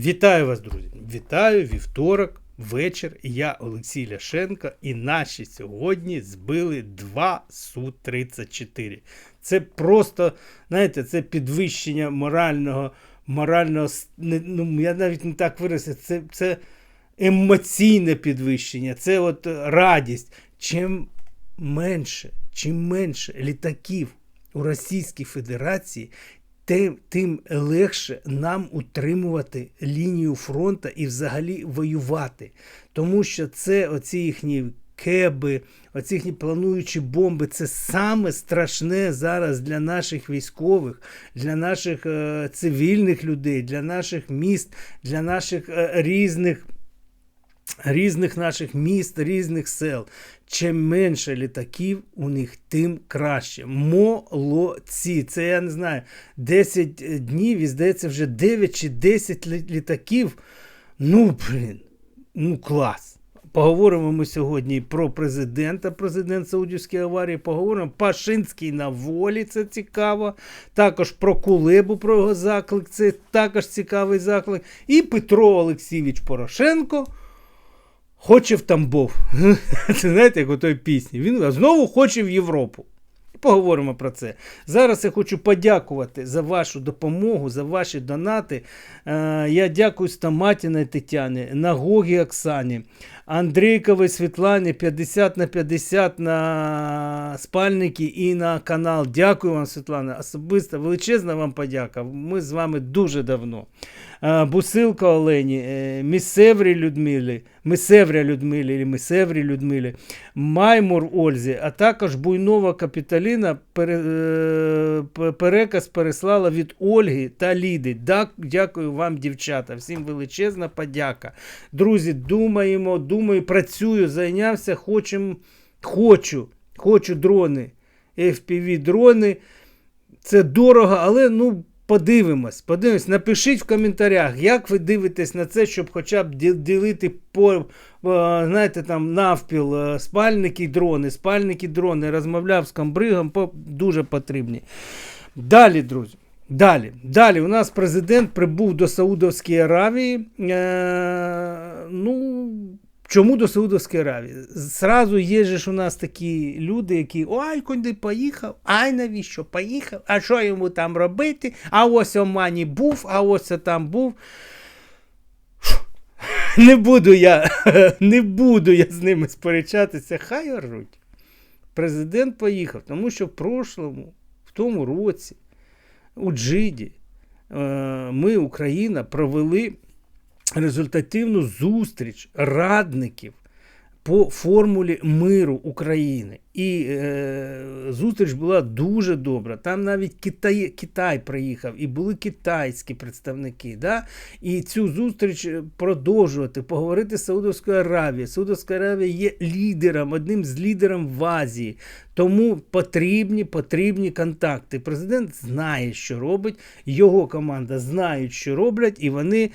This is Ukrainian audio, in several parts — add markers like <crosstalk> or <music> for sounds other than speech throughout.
Вітаю вас, друзі! Вітаю вівторок, вечір. Я Олексій Ляшенко, і наші сьогодні збили два Су-34. Це просто, знаєте, це підвищення морального, морального, ну, я навіть не так виразив, це, це емоційне підвищення, це от радість. Чим менше, чим менше літаків у Російській Федерації, тим, тим легше нам утримувати лінію фронту і взагалі воювати. Тому що це оці їхні кеби, оці їхні плануючі бомби, це саме страшне зараз для наших військових, для наших е, цивільних людей, для наших міст, для наших е, різних різних наших міст, різних сел. Чим менше літаків у них, тим краще. Молодці. Це я не знаю, 10 днів і здається, вже 9 чи 10 літаків. Ну, блін, ну клас. Поговоримо ми сьогодні про президента, президент Саудівської аварії. Поговоримо Пашинський на волі, це цікаво. Також про Кулебу, про його заклик, це також цікавий заклик. І Петро Олексійович Порошенко. Хоче в Тамбов. <laughs> Це знаєте, як у той пісні. Він знову хоче в Європу. Поговоримо про це. Зараз я хочу подякувати за вашу допомогу, за ваші донати. Е, Я дякую Стаматіної Тетяні, Нагогі Оксані, Андрійковій Світлані 50 на 50 на спальники і на канал. Дякую вам, Світлана. Особисто величезна вам подяка. Ми з вами дуже давно. Бусилка Олені, е, Місеврі Людмилі, Мисевря Людмилі, або Мисеврі Людмилі, Маймур Ользі, а також Буйнова Капіталіна переказ переслала від Ольги та Ліди. Дякую вам, дівчата. Всім величезна подяка. Друзі, думаємо, думаю, працюю, зайнявся, хочем, хочу, хочу дрони, FPV дрони. Це дорого, але ну. Подивимось, подивимось, напишіть в коментарях, як ви дивитесь на це, щоб хоча б ділити по, е, знаєте, там навпіл е, спальники дрони, спальники дрони. Розмовляв з комбригом, дуже потрібні. Далі, друзі. Далі, далі у нас президент прибув до Саудовської Аравії. Е, ну, чому до Саудовської Аравії? Зразу є ж у нас такі люди, які ой, куди поїхав, ай навіщо поїхав, а що йому там робити? А ось Омані був, а ось там був. Не буду я, <laughs> не буду я з ними сперечатися, хай оруть. Президент поїхав, тому що в прошлому, в тому році, у Джиді, е, ми, Україна, провели результативну зустріч радників по формулі миру України. І е, зустріч була дуже добра. Там навіть Китай, Китай приїхав, і були китайські представники. Да? І цю зустріч е, продовжувати, поговорити з Саудовською Аравією. Саудовська Аравія є лідером, одним з лідерів в Азії. Тому потрібні, потрібні контакти. Президент знає, що робить, його команда знає, що роблять, і вони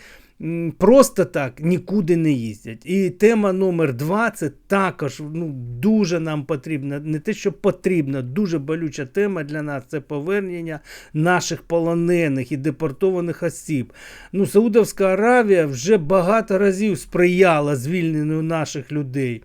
просто так нікуди не їздять. І тема номер два це також ну, дуже нам потрібна, не те, що потрібна, дуже болюча тема для нас це повернення наших полонених і депортованих осіб. Ну, Саудовська Аравія вже багато разів сприяла звільненню наших людей.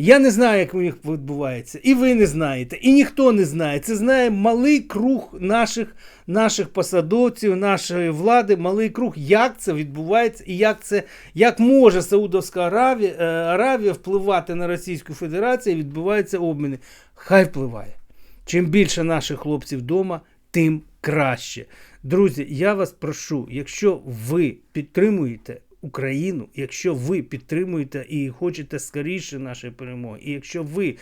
Я не знаю, як у них відбувається. І ви не знаєте, і ніхто не знає. Це знає малий круг наших, наших посадовців, нашої влади, малий круг, як це відбувається і як це, як може Саудовська Аравія, е, Аравія впливати на Російську Федерацію і відбуваються обміни. Хай впливає. Чим більше наших хлопців вдома, тим краще. Друзі, я вас прошу, якщо ви підтримуєте Україну, якщо ви підтримуєте і хочете скоріше нашої перемоги, і якщо ви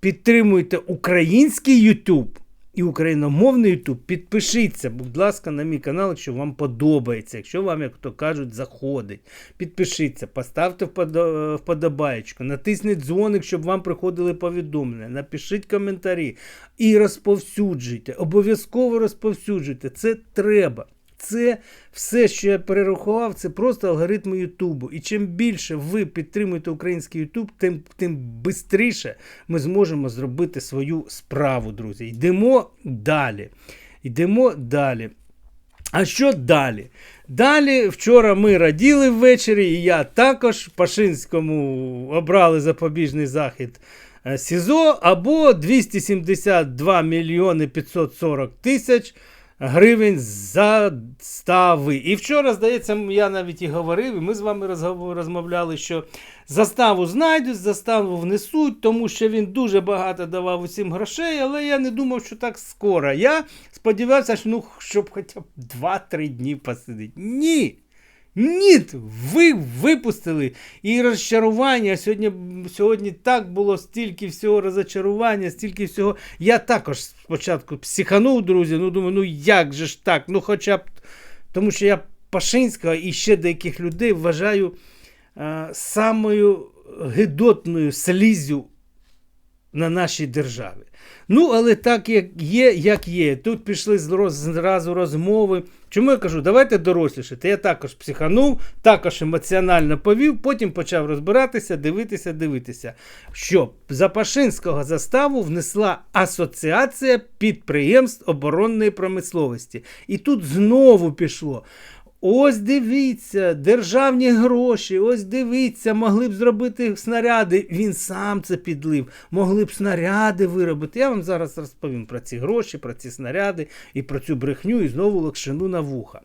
підтримуєте український YouTube і україномовний YouTube, підпишіться, будь ласка, на мій канал, якщо вам подобається, якщо вам, як то кажуть, заходить. Підпишіться, поставте вподо- вподобаєчку, натисніть дзвоник, щоб вам приходили повідомлення, напишіть коментарі і розповсюджуйте. Обов'язково розповсюджуйте. Це треба. Це все, що я перерахував, це просто алгоритми Ютубу. І чим більше ви підтримуєте український Ютуб, тим тим швидше ми зможемо зробити свою справу, друзі. Йдемо далі. Йдемо далі. А що далі? Далі, вчора ми раділи ввечері, і я також Пашинському обрали запобіжний захід е, СІЗО або 272 мільйони 540 тисяч гривень застави. І вчора, здається, я навіть і говорив, і ми з вами розмовляли, що заставу знайдуть, заставу внесуть, тому що він дуже багато давав усім грошей, але я не думав, що так скоро. Я сподівався, що ну, щоб хоча б 2-3 дні посидить. Ні! Ні, ви випустили і розчарування. Сьогодні, сьогодні так було стільки всього розчарування, стільки всього. Я також спочатку психанув, друзі. Ну думаю, ну як же ж так? Ну, хоча б тому що я Пашинського і ще деяких людей вважаю е, самою гидотною слізю на нашій державі. Ну, але так як є, як є. Тут пішли зразу розмови. Чому я кажу, давайте дорослішати. Я також психанув, також емоціонально повів, потім почав розбиратися, дивитися, дивитися. Що Запашинського заставу внесла Асоціація підприємств оборонної промисловості. І тут знову пішло. Ось дивіться, державні гроші, ось дивіться, могли б зробити снаряди. Він сам це підлив. Могли б снаряди виробити. Я вам зараз розповім про ці гроші, про ці снаряди і про цю брехню, і знову лакшину на вуха.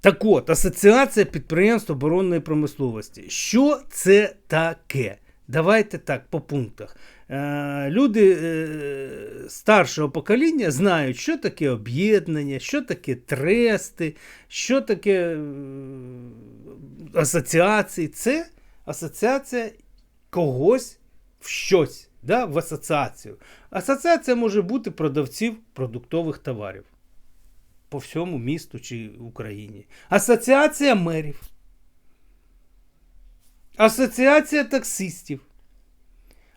Так от, Асоціація підприємств оборонної промисловості. Що це таке? Давайте так, по пунктах. Е, люди е, старшого покоління знають, що таке об'єднання, що таке трести, що таке е, асоціації. Це асоціація когось в щось, да, в асоціацію. Асоціація може бути продавців продуктових товарів по всьому місту чи Україні. Асоціація мерів. Асоціація таксистів.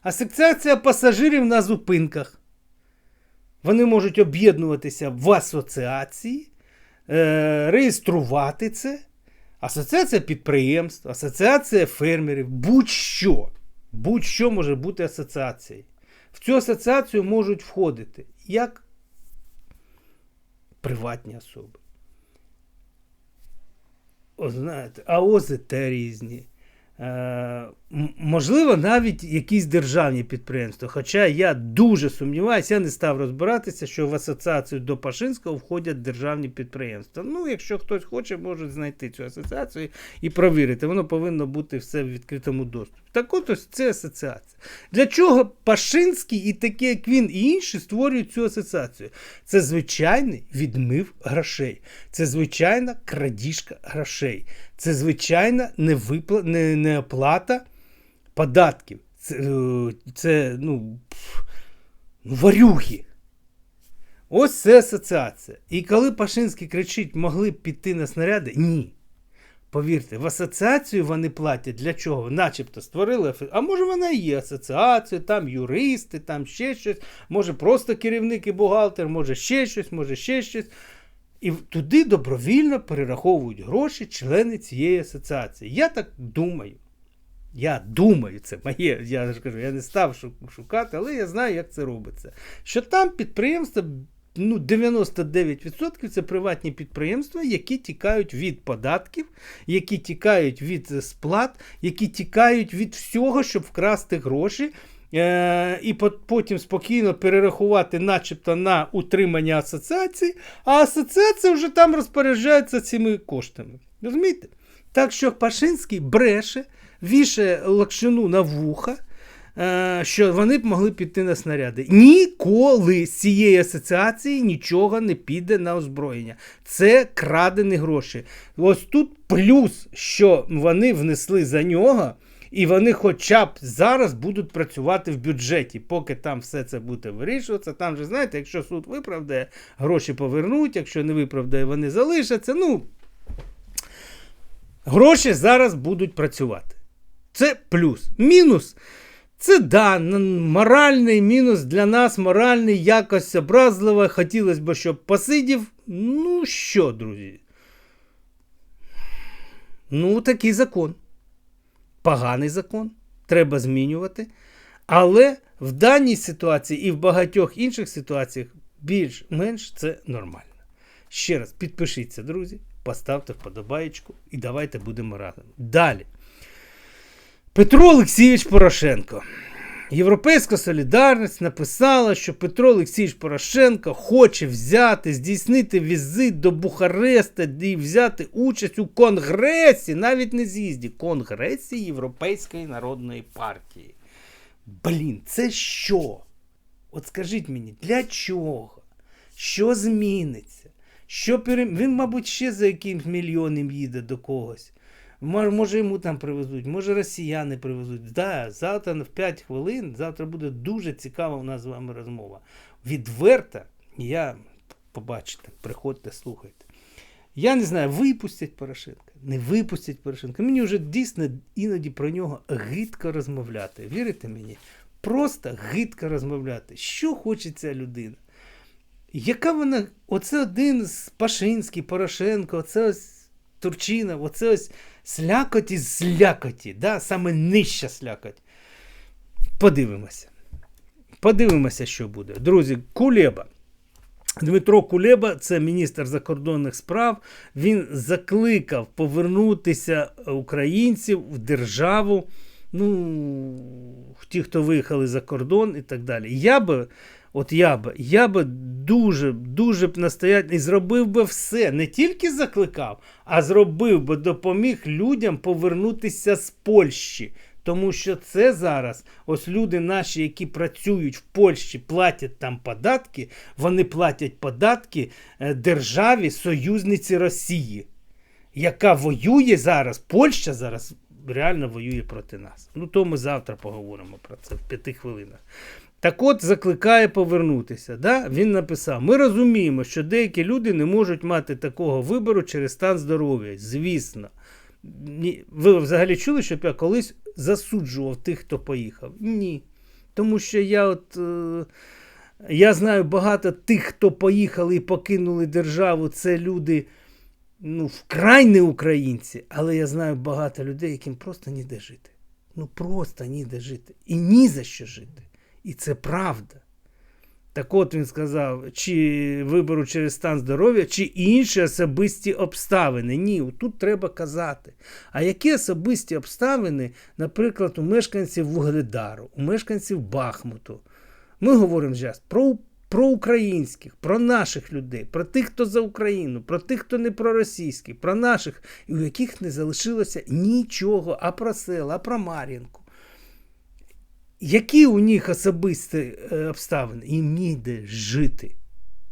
Асоціація пасажирів на зупинках. Вони можуть об'єднуватися в асоціації, е, реєструвати це. Асоціація підприємств, асоціація фермерів, будь-що. Будь-що може бути асоціацією. В цю асоціацію можуть входити як приватні особи. О, знаєте, АОЗТ різні. Е, можливо, навіть якісь державні підприємства. Хоча я дуже сумніваюся, я не став розбиратися, що в асоціацію до Пашинського входять державні підприємства. Ну, якщо хтось хоче, може знайти цю асоціацію і провірити. Воно повинно бути все в відкритому доступі. Так от ось це асоціація. Для чого Пашинський і такі, як він, і інші створюють цю асоціацію? Це звичайний відмив грошей. Це звичайна крадіжка грошей. Це звичайна невипла... не, неоплата податків. Це, е, це ну, ну, варюги. Ось це асоціація. І коли Пашинський кричить, могли б піти на снаряди, ні. Повірте, в асоціацію вони платять для чого? Начебто створили. А може вона і є асоціація, там юристи, там ще щось, може просто керівник і бухгалтер, може ще щось, може ще щось. І туди добровільно перераховують гроші члени цієї асоціації. Я так думаю. Я думаю, це моє. Я ж кажу, я не став шукати, але я знаю, як це робиться. Що там підприємства, ну, 99% це приватні підприємства, які тікають від податків, які тікають від е, сплат, які тікають від всього, щоб вкрасти гроші. Е, і потім спокійно перерахувати, начебто, на утримання асоціації, а асоціація вже там розпоряджається цими коштами. Розумієте? Так що Пашинський бреше, вішає лакшину на вуха, е, що вони б могли піти на снаряди. Ніколи з цієї асоціації нічого не піде на озброєння. Це крадені гроші. Ось тут плюс, що вони внесли за нього. І вони хоча б зараз будуть працювати в бюджеті, поки там все це буде вирішуватися. Там же, знаєте, якщо суд виправдає, гроші повернуть, якщо не виправдає, вони залишаться. Ну, гроші зараз будуть працювати. Це плюс. Мінус. Це да, моральний мінус для нас, моральний, якось образливо. Хотілося б, щоб посидів. Ну що, друзі? Ну, такий закон. Поганий закон. Треба змінювати. Але в даній ситуації і в багатьох інших ситуаціях більш-менш це нормально. Ще раз підпишіться, друзі, поставте вподобаєчку і давайте будемо разом. Далі. Петро Олексійович Порошенко. Європейська солідарність написала, що Петро Олексійович Порошенко хоче взяти, здійснити візит до Бухареста і взяти участь у Конгресі, навіть не з'їзді, Конгресі Європейської народної партії. Блін, це що? От скажіть мені, для чого? Що зміниться? Що пере... Він, мабуть, ще за якимсь мільйоном їде до когось. Мо- Може, йому там привезуть, може росіяни привезуть. Да, завтра в 5 хвилин, завтра буде дуже цікава у нас з вами розмова. Відверто, я побачите, приходьте, слухайте. Я не знаю, випустять Порошенка, не випустять Порошенка. Мені вже дійсно іноді про нього гидко розмовляти. Вірите мені? Просто гидко розмовляти. Що хоче ця людина? Яка вона. Оце один з Пашинський, Порошенко, оце ось Турчинов, оце ось слякоті з слякоті, да? саме нижча слякоть. Подивимося. Подивимося, що буде. Друзі, Кулеба. Дмитро Кулеба, це міністр закордонних справ. Він закликав повернутися українців в державу. Ну, ті, хто виїхали за кордон і так далі. Я би, от я би, я би дуже, дуже б настоятельно і зробив би все, не тільки закликав, а зробив би, допоміг людям повернутися з Польщі. Тому що це зараз, ось люди наші, які працюють в Польщі, платять там податки, вони платять податки е, державі союзниці Росії, яка воює зараз, Польща зараз реально воює проти нас. Ну, то ми завтра поговоримо про це в п'яти хвилинах. Так от закликає повернутися. Да? Він написав: ми розуміємо, що деякі люди не можуть мати такого вибору через стан здоров'я. Звісно. Ви взагалі чули, щоб я колись засуджував тих, хто поїхав? Ні. Тому що я от. Е, я знаю багато тих, хто поїхали і покинули державу, це люди ну, вкрай не українці, але я знаю багато людей, яким просто ніде жити. Ну просто ніде жити. І ні за що жити. І це правда. Так от він сказав, чи вибору через стан здоров'я, чи інші особисті обставини. Ні, тут треба казати. А які особисті обставини, наприклад, у мешканців Вугледару, у мешканців Бахмуту? Ми говоримо зараз про, про українських, про наших людей, про тих, хто за Україну, про тих, хто не проросійський, про наших, і у яких не залишилося нічого, а про села, а про Мар'їнку. Які у них особисті е, обставини? Їм ніде жити.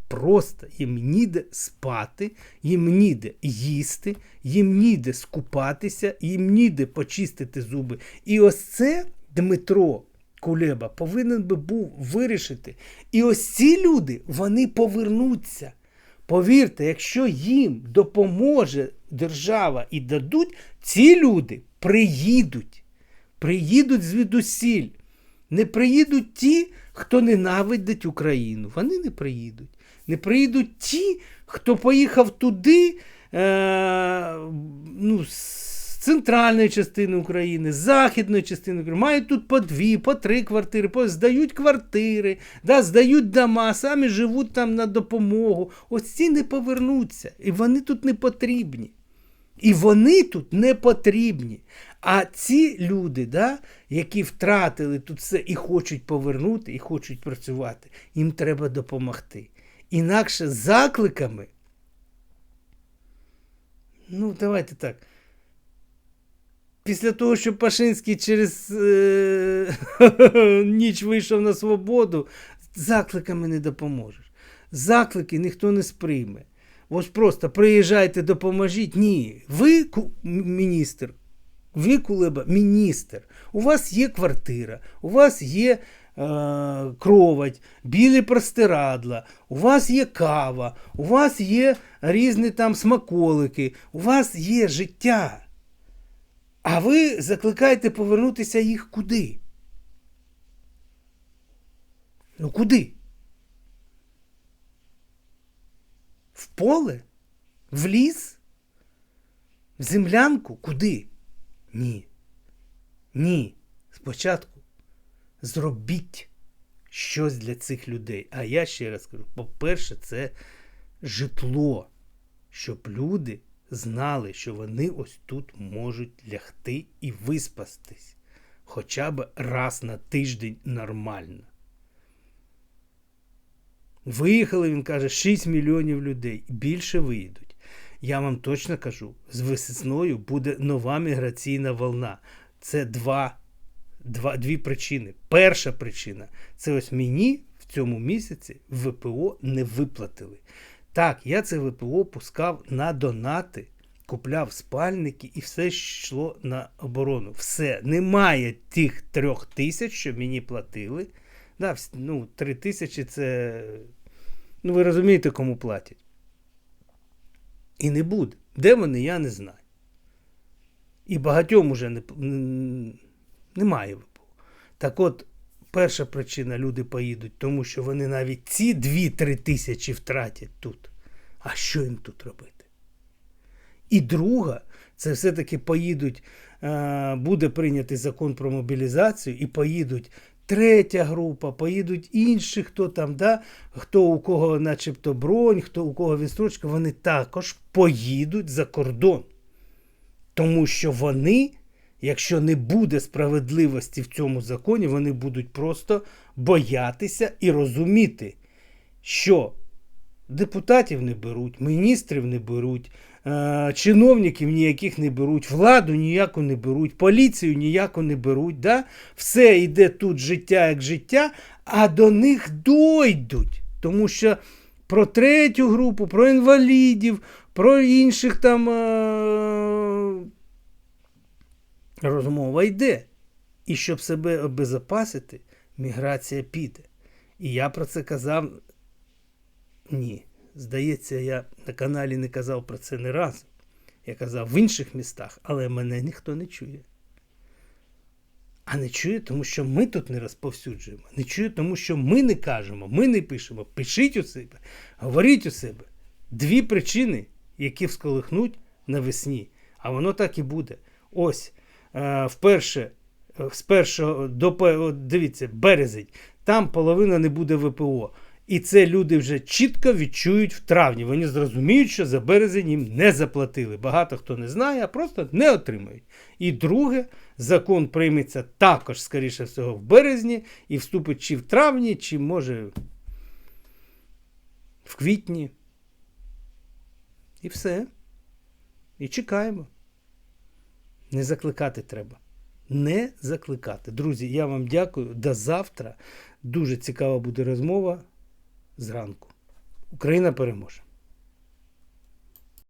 Просто їм ніде спати, їм ніде їсти, їм ніде скупатися, їм ніде почистити зуби. І ось це Дмитро Кулеба повинен би був вирішити. І ось ці люди вони повернуться. Повірте, якщо їм допоможе держава і дадуть, ці люди приїдуть. Приїдуть звідусіль. Не приїдуть ті, хто ненавидить Україну. Вони не приїдуть. Не приїдуть ті, хто поїхав туди, е, ну, з центральної частини України, з західної частини України, мають тут по дві, по три квартири, по, здають квартири, да, здають дома, самі живуть там на допомогу. Ось ці не повернуться. І вони тут не потрібні. І вони тут не потрібні. А ці люди, да, які втратили тут все і хочуть повернути, і хочуть працювати, їм треба допомогти. Інакше закликами. Ну, давайте так. Після того, що Пашинський через е- <laughs> ніч вийшов на свободу, закликами не допоможеш. Заклики ніхто не сприйме. Ось просто приїжджайте, допоможіть. Ні. Ви міністр, ви Кулеба, міністр. У вас є квартира, у вас є е, кровать, білі простирадла, у вас є кава, у вас є різні там смаколики, у вас є життя. А ви закликаєте повернутися їх куди? Ну куди? В поле? В ліс? В землянку? Куди? Ні. Ні. Спочатку зробіть щось для цих людей. А я ще раз кажу: по-перше, це житло. щоб люди знали, що вони ось тут можуть лягти і виспастись. Хоча б раз на тиждень нормально. Виїхали, він каже, 6 мільйонів людей. Більше виїдуть. Я вам точно кажу, з весною буде нова міграційна волна. Це два, два, дві причини. Перша причина це ось мені в цьому місяці ВПО не виплатили. Так, я це ВПО пускав на донати, купляв спальники і все йшло на оборону. Все, немає тих трьох тисяч, що мені платили. Да, ну, три тисячі це. Ну, ви розумієте, кому платять. І не буде. Де вони, я не знаю. І багатьом уже не, немає ВПО. Так от, перша причина люди поїдуть, тому що вони навіть ці 2-3 тисячі втратять тут. А що їм тут робити? І друга, це все-таки поїдуть, е, буде прийнятий закон про мобілізацію, і поїдуть третя група, поїдуть інші, хто там, да, хто у кого начебто бронь, хто у кого відстрочка, вони також поїдуть за кордон. Тому що вони, якщо не буде справедливості в цьому законі, вони будуть просто боятися і розуміти, що депутатів не беруть, міністрів не беруть, чиновників ніяких не беруть, владу ніяку не беруть, поліцію ніяку не беруть. Да? Все йде тут життя як життя, а до них дойдуть. Тому що про третю групу, про інвалідів, про інших там е- розмова йде. І щоб себе обезопасити, міграція піде. І я про це казав ні. Здається, я на каналі не казав про це не раз. Я казав в інших містах, але мене ніхто не чує. А не чує, тому що ми тут не розповсюджуємо. Не чує, тому що ми не кажемо, ми не пишемо. Пишіть у себе, говоріть у себе. Дві причини, які всколихнуть навесні. А воно так і буде. Ось, е, вперше, е, з першого до дивіться, березень, там половина не буде ВПО. І це люди вже чітко відчують в травні. Вони зрозуміють, що за березень їм не заплатили. Багато хто не знає, а просто не отримають. І друге, закон прийметься також, скоріше всього, в березні і вступить чи в травні, чи може в квітні. І все. І чекаємо. Не закликати треба. Не закликати. Друзі, я вам дякую. До завтра. Дуже цікава буде розмова зранку. Україна переможе.